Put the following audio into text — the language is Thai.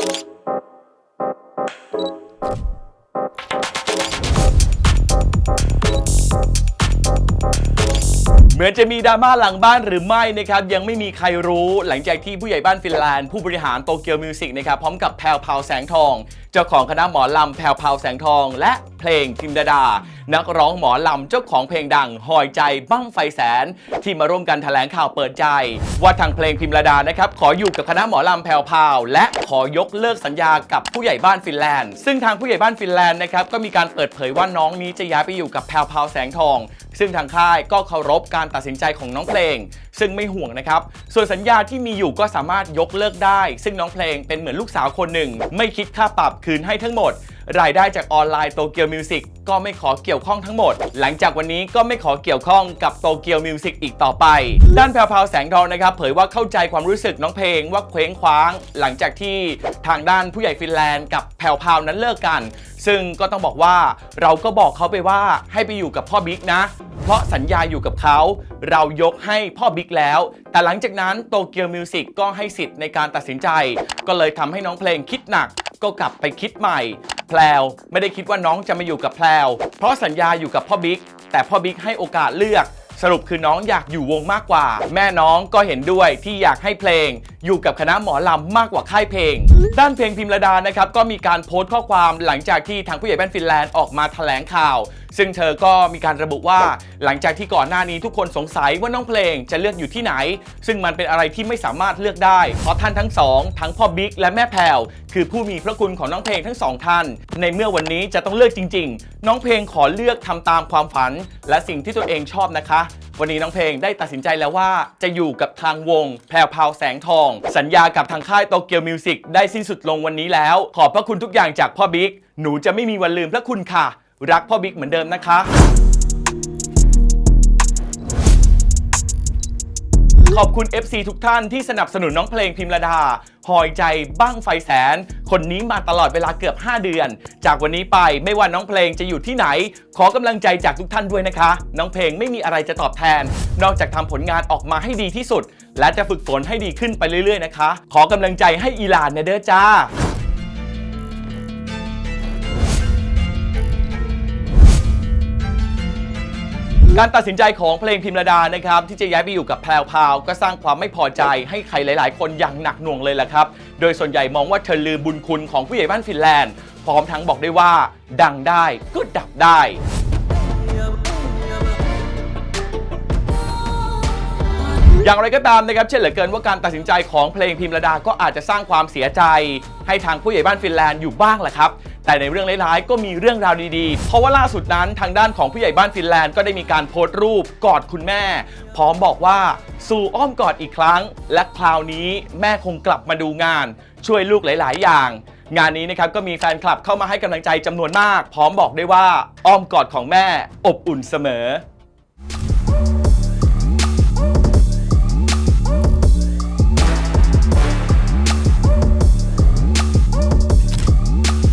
Thank you. เหมือนจะมีดราม่าหลังบ้านหรือไม่นะครับยังไม่มีใครรู้หลังจากที่ผู้ใหญ่บ้านฟินแลนด์ผู้บริหารโตเกียวมิวสิกนะครับพร้อมกับแพรวพาวแสงทอง เจ้าของคณะหมอลำแพรวพาวแสงทอง และเพลงพิมดาดา นักร้องหมอลำเจ้าของเพลงดังหอยใจบั้งไฟแสน ที่มาร่วมกันแถลงข่าวเปิดใจ ว่าทางเพลงพิมระดานะครับขออยู่กับคณะหมอลำแพรวพาว และขอยกเลิกสัญญากับผู้ใหญ่บ้านฟินแลนด์ ซึ่งทางผู้ใหญ่บ้านฟินแลนด์นะครับก็มีการเปิดเผยว่าน้องนี้จะย้ายไปอยู่กับแพรวพาวแสงทอง ซึ่งทางค่ายก็เคารพการตัดสินใจของน้องเพลง ซึ่งไม่ห่วงนะครับ ส่วนสัญญาที่มีอยู่ก็สามารถยกเลิกได้ ซึ่งน้องเพลงเป็นเหมือนลูกสาวคนหนึ่ง ไม่คิดค่าปรับคืนให้ทั้งหมด รายได้จากออนไลน์โตเกียวมิวสิกก็ไม่ขอเกี่ยวข้องทั้งหมด หลังจากวันนี้ก็ไม่ขอเกี่ยวข้องกับโตเกียวมิวสิกอีกต่อไป ด้านแพรวแสงทองนะครับเผยว่าเข้าใจความรู้สึกน้องเพลงว่าเคว้งคว้าง หลังจากที่ทางด้านผู้ใหญ่ฟินแลนด์กับแพรวพราวนั้นเลิกกัน ซึ่งก็ต้องบอกว่าเราก็บอกเขาไปว่าให้ไปอยู่กับพ่อบิ๊กนะ เพราะสัญญาอยู่กับเขา เรายกให้พ่อบิ๊กแล้ว แต่หลังจากนั้นโตเกียวมิวสิกก็ให้สิทธิ์ในการตัดสินใจ ก็เลยทำให้น้องเพลงคิดหนักก็กลับไปคิดใหม่ แพลวไม่ได้คิดว่าน้องจะมาอยู่กับแพลวเพราะสัญญาอยู่กับพ่อบิ๊กแต่พ่อบิ๊กให้โอกาสเลือก สรุปคือน้องอยากอยู่วงมากกว่า แม่น้องก็เห็นด้วยที่อยากให้เพลงอยู่กับคณะหมอลำมากกว่าค่ายเพลง ด้านเพลงพิมระดานะครับก็มีการโพสต์ข้อความหลังจากที่ทางผู้ใหญ่บ้านฟินแลนด์ออกมาแถลงข่าว ซึ่งเธอก็มีการระบุว่าหลังจากที่ก่อนหน้านี้ทุกคนสงสัยว่าน้องเพลงจะเลือกอยู่ที่ไหน ซึ่งมันเป็นอะไรที่ไม่สามารถเลือกได้เพราะท่านทั้งสองทั้งพ่อบิ๊กและแม่แพรวคือผู้มีพระคุณของน้องเพลงทั้งสองท่าน ในเมื่อวันนี้จะต้องเลือกจริง ๆ น้องเพลงขอเลือกทำตามความฝัน และสิ่งที่ตัวเองชอบนะคะ วันนี้น้องเพลงได้ตัดสินใจแล้วว่าจะอยู่กับทางวงแพรวพราวแสงทองสัญญากับทางค่ายโตเกียวมิวสิกได้สิ้นสุดลงวันนี้แล้ว ขอบพระคุณทุกอย่างจากพ่อบิ๊ก หนูจะไม่มีวันลืมพระคุณค่ะ รักพ่อบิ๊กเหมือนเดิมนะคะ ขอบคุณ FC ทุกท่านที่สนับสนุนน้องเพลงพิมระดาหอยใจบ้างไฟแสน คนนี้มาตลอดเวลาเกือบ 5 เดือน จากวันนี้ไปไม่ว่าน้องเพลงจะอยู่ที่ไหน ขอกำลังใจจากทุกท่านด้วยนะคะ น้องเพลงไม่มีอะไรจะตอบแทน นอกจากทำผลงานออกมาให้ดีที่สุด และจะฝึกฝนให้ดีขึ้นไปเรื่อยๆนะคะ ขอกำลังใจให้อีลานนเด้อจ้า การตัดสินใจของเพลงพิมระดานะครับที่จะย้ายไปอยู่กับแพรวพาวก็สร้างความไม่พอใจให้ใครหลาย ๆ คนอย่างหนักหน่วงเลยแหละครับ โดยส่วนใหญ่มองว่าเธอลืมบุญคุณของผู้ใหญ่บ้านฟินแลนด์พร้อมทั้งบอกได้ว่า ดังได้ก็ดับได้อย่างไรก็ตามนะครับเชื่อเหลือเกินว่าการตัดสินใจของเพลงพิมระดาก็อาจจะสร้างความเสียใจ ให้ทางผู้ใหญ่บ้านฟินแลนด์อยู่บ้างแหละครับ แต่ในเรื่องร้ายๆก็มีเรื่องราวดีๆ เพราะว่าล่าสุดนั้นทางด้านของผู้ใหญ่บ้านฟินแลนด์ก็ได้มีการโพสต์รูปกอดคุณแม่ พร้อมบอกว่าสู่อ้อมกอดอีกครั้ง และคราวนี้แม่คงกลับมาดูงาน ช่วยลูกหลาย ๆ อย่างงานนี้นะครับก็มีแฟนคลับเข้ามาให้กำลังใจจำนวนมาก พร้อมบอกได้ว่าอ้อมกอดของแม่อบอุ่นเสมอ